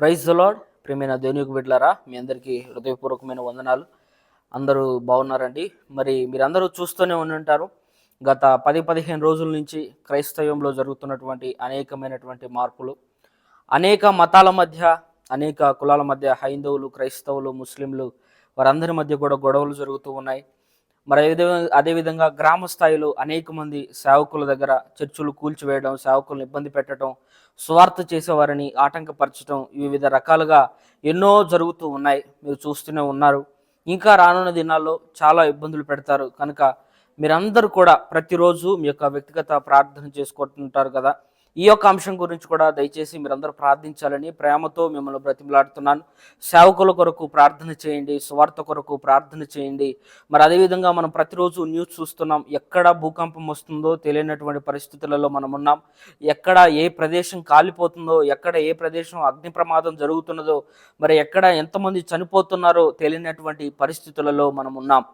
Praise lord ప్రేమైన దేవునికి బిడ్డలారా మీ అందరికీ హృదయపూర్వకమైన వందనాలు. అందరూ బాగున్నారండి. మరి మీరందరూ చూస్తూనే ఉండి ఉంటారు గత పది పదిహేను రోజుల నుంచి క్రైస్తవంలో జరుగుతున్నటువంటి అనేకమైనటువంటి మార్పులు అనేక మతాల మధ్య అనేక కులాల మధ్య హైందవులు క్రైస్తవులు ముస్లింలు వారందరి మధ్య కూడా గొడవలు జరుగుతూ ఉన్నాయి. మరి అదే అదేవిధంగా గ్రామ స్థాయిలో అనేక మంది సేవకుల దగ్గర చర్చలు కూల్చివేయడం సేవకులను ఇబ్బంది పెట్టడం స్వార్థ చేసేవారిని ఆటంకపరచడం వివిధ రకాలుగా ఎన్నో జరుగుతూ ఉన్నాయి. మీరు చూస్తూనే ఉన్నారు. ఇంకా రానున్న దినాల్లో చాలా ఇబ్బందులు పెడతారు. కనుక మీరందరూ కూడా ప్రతిరోజు మీ యొక్క వ్యక్తిగత ప్రార్థన చేసుకుంటుంటారు కదా. ఈ యొక్క అంశం గురించి కూడా దయచేసి మీరందరూ ప్రార్థించాలని ప్రేమతో మిమ్మల్ని బ్రతిమలాడుతున్నాను. సేవకుల కొరకు ప్రార్థన చేయండి స్వార్థ కొరకు ప్రార్థన చేయండి. మరి అదేవిధంగా మనం ప్రతిరోజు న్యూస్ చూస్తున్నాం ఎక్కడ భూకంపం వస్తుందో తెలియనటువంటి పరిస్థితులలో మనం ఉన్నాం. ఎక్కడ ఏ ప్రదేశం కాలిపోతుందో ఎక్కడ ఏ ప్రదేశం అగ్ని ప్రమాదం జరుగుతున్నదో మరి ఎక్కడ ఎంతమంది చనిపోతున్నారో తెలియనటువంటి పరిస్థితులలో మనం ఉన్నాం.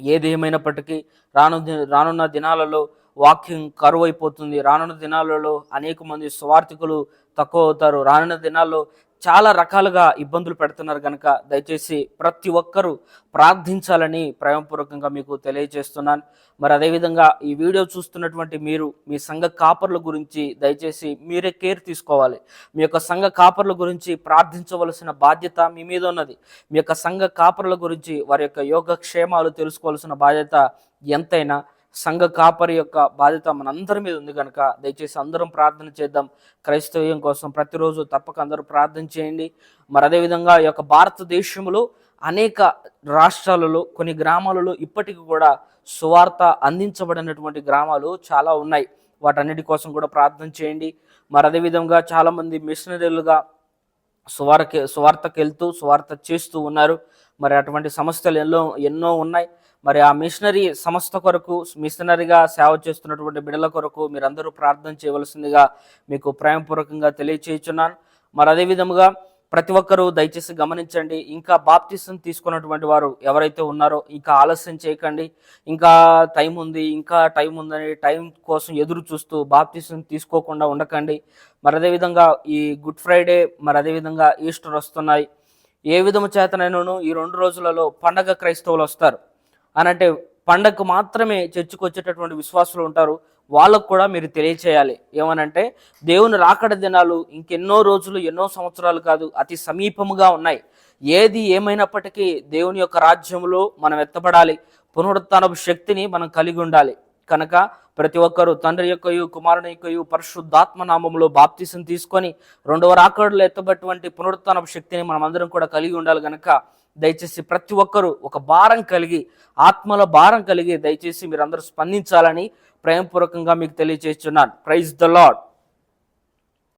ఏది ఏమైనప్పటికీ రాను రానున్న దినాలలో వాక్యం కరువు అయిపోతుంది రానున్న దినాలలో అనేక మంది స్వార్థికులు తక్కువ అవుతారు. రానున్న దినాల్లో చాలా రకాలుగా ఇబ్బందులు పెడుతున్నారు కనుక దయచేసి ప్రతి ఒక్కరూ ప్రార్థించాలని ప్రేమపూర్వకంగా మీకు తెలియజేస్తున్నాను. మరి అదేవిధంగా ఈ వీడియో చూస్తున్నటువంటి మీరు మీ సంఘ కాపర్ల గురించి దయచేసి మీరే కేర్ తీసుకోవాలి. మీ యొక్క సంఘ కాపర్ల గురించి ప్రార్థించవలసిన బాధ్యత మీ మీద ఉన్నది. మీ యొక్క సంఘ కాపర్ల గురించి వారి యొక్క యోగక్షేమాలు తెలుసుకోవాల్సిన బాధ్యత ఎంతైనా సంఘ కాపరి యొక్క బాధ్యత మనందరి మీద ఉంది కనుక దయచేసి అందరం ప్రార్థన చేద్దాం. క్రైస్తవ్యం కోసం ప్రతిరోజు తప్పక అందరూ ప్రార్థన చేయండి. మరి అదేవిధంగా ఈ యొక్క భారతదేశంలో అనేక రాష్ట్రాలలో కొన్ని గ్రామాలలో ఇప్పటికి కూడా సువార్త అందించబడినటువంటి గ్రామాలు చాలా ఉన్నాయి. వాటన్నిటి కోసం కూడా ప్రార్థన చేయండి. మరి అదేవిధంగా చాలామంది మిషనరీలుగా సువార్త సువార్తకెళ్తూ సువార్త చేస్తూ ఉన్నారు. మరి అటువంటి సమస్యలు ఎన్నో ఎన్నో ఉన్నాయి. మరి ఆ మిషనరీ సంస్థ కొరకు మిషనరీగా సేవ చేస్తున్నటువంటి బిడల కొరకు మీరందరూ ప్రార్థన చేయవలసిందిగా మీకు ప్రేమపూర్వకంగా తెలియచేయుచున్నాను. మరి అదే విధముగా ప్రతి ఒక్కరూ దయచేసి గమనించండి ఇంకా బాప్తిసం తీసుకున్నటువంటి వారు ఎవరైతే ఉన్నారో ఇంకా ఆలస్యం చేయకండి. ఇంకా టైం ఉంది ఇంకా టైం ఉందని టైం కోసం ఎదురు చూస్తూ బాప్తిసం తీసుకోకుండా ఉండకండి. మరి అదేవిధంగా ఈ గుడ్ ఫ్రైడే మరి అదేవిధంగా ఈస్టర్ వస్తున్నాయి. ఏ విధము చేతనైనాను ఈ రెండు రోజులలో పండగ క్రైస్తవులు వస్తారు. అని అంటే పండగకు మాత్రమే చర్చకు వచ్చేటటువంటి విశ్వాసులు ఉంటారు. వాళ్ళకు కూడా మీరు తెలియచేయాలి. ఏమనంటే దేవుని రాకడ దినాలు ఇంకెన్నో రోజులు ఎన్నో సంవత్సరాలు కాదు అతి సమీపముగా ఉన్నాయి. ఏది ఏమైనప్పటికీ దేవుని యొక్క రాజ్యంలో మనం ఎత్తబడాలి. పునరుత్నపు శక్తిని మనం కలిగి ఉండాలి. కనుక ప్రతి ఒక్కరూ తండ్రి యొక్కయు కుమారుని యొక్కయు పరిశుద్ధాత్మ నామంలో బాప్తిసం తీసుకొని రెండవ రాకడలో ఎత్తబటువంటి పునరుత్నపు శక్తిని మనం అందరం కూడా కలిగి ఉండాలి కనుక దయచేసి ప్రతి ఒక్కరూ ఒక భారం కలిగి ఆత్మల భారం కలిగి దయచేసి మీరందరూ స్పందించాలని ప్రేమపూర్వకంగా మీకు తెలియజేస్తున్నాను ప్రైజ్ ద లాడ్